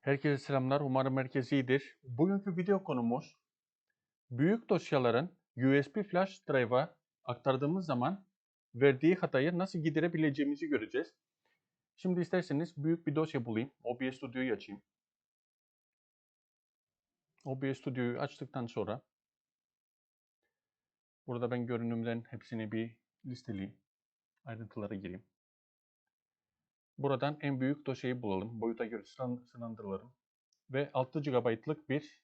Herkese selamlar. Umarım herkes iyidir. Bugünkü video konumuz büyük dosyaların USB flash drive'a aktardığımız zaman verdiği hatayı nasıl giderebileceğimizi göreceğiz. Şimdi isterseniz büyük bir dosya bulayım. OBS Studio'yu açayım. OBS Studio'yu açtıktan sonra burada ben görünümden hepsini bir listeleyeyim. Ayrıntılara gireyim. Buradan en büyük dosyayı bulalım. Boyuta göre sınırlandıralım. Ve 6 GB'lık bir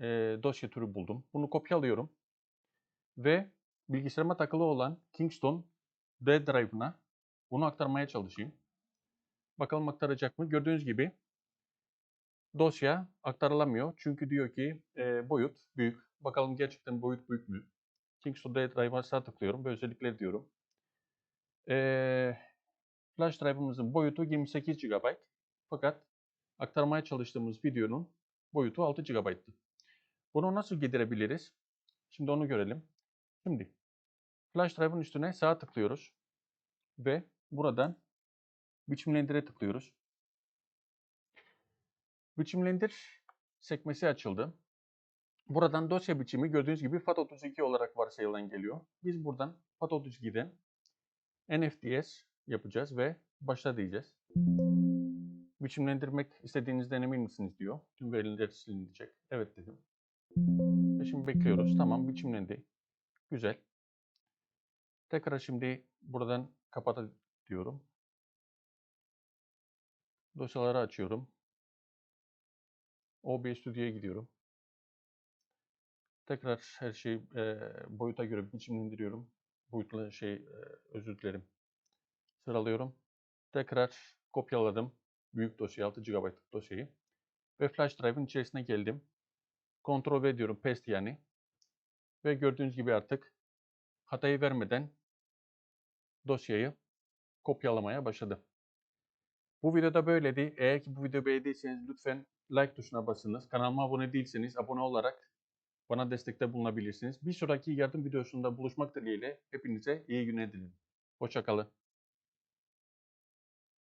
e, dosya türü buldum. Bunu kopyalıyorum. Ve bilgisayarıma takılı olan Kingston D drive'ına bunu aktarmaya çalışayım. Bakalım aktaracak mı? Gördüğünüz gibi dosya aktarılamıyor. Çünkü diyor ki e, boyut büyük. Bakalım gerçekten boyut büyük mü? Kingston D drive'a sağ tıklıyorum ve özellikler diyorum. Eee Flash drive'ımızın boyutu 28 GB. Fakat aktarmaya çalıştığımız videonun boyutu 6 GB'tı. Bunu nasıl giderebiliriz? Şimdi onu görelim. Şimdi flash drive'ın üstüne sağ tıklıyoruz ve buradan biçimlendire tıklıyoruz. Biçimlendir sekmesi açıldı. Buradan dosya biçimi gördüğünüz gibi FAT32 olarak varsayılan geliyor. Biz buradan FAT32'den NFDS yapacağız ve başla diyeceğiz. Biçimlendirmek istediğinizden emin misiniz diyor. Tüm veriler silinecek. Evet dedim. Ve şimdi bekliyoruz. Tamam biçimlendi. Güzel. Tekrar şimdi buradan kapat diyorum. Dosyaları açıyorum. OBS Studio'ya gidiyorum. Tekrar her şeyi e, boyuta göre biçimlendiriyorum. Boyutla şey e, özür dilerim sıralıyorum. Tekrar kopyaladım. Büyük dosya 6 GB'lık dosyayı. Ve flash drive'ın içerisine geldim. Ctrl V diyorum paste yani. Ve gördüğünüz gibi artık hatayı vermeden dosyayı kopyalamaya başladı. Bu videoda böyleydi. Eğer ki bu videoyu beğendiyseniz lütfen like tuşuna basınız. Kanalıma abone değilseniz abone olarak bana destekte bulunabilirsiniz. Bir sonraki yardım videosunda buluşmak dileğiyle hepinize iyi günler dilerim. Hoşçakalın.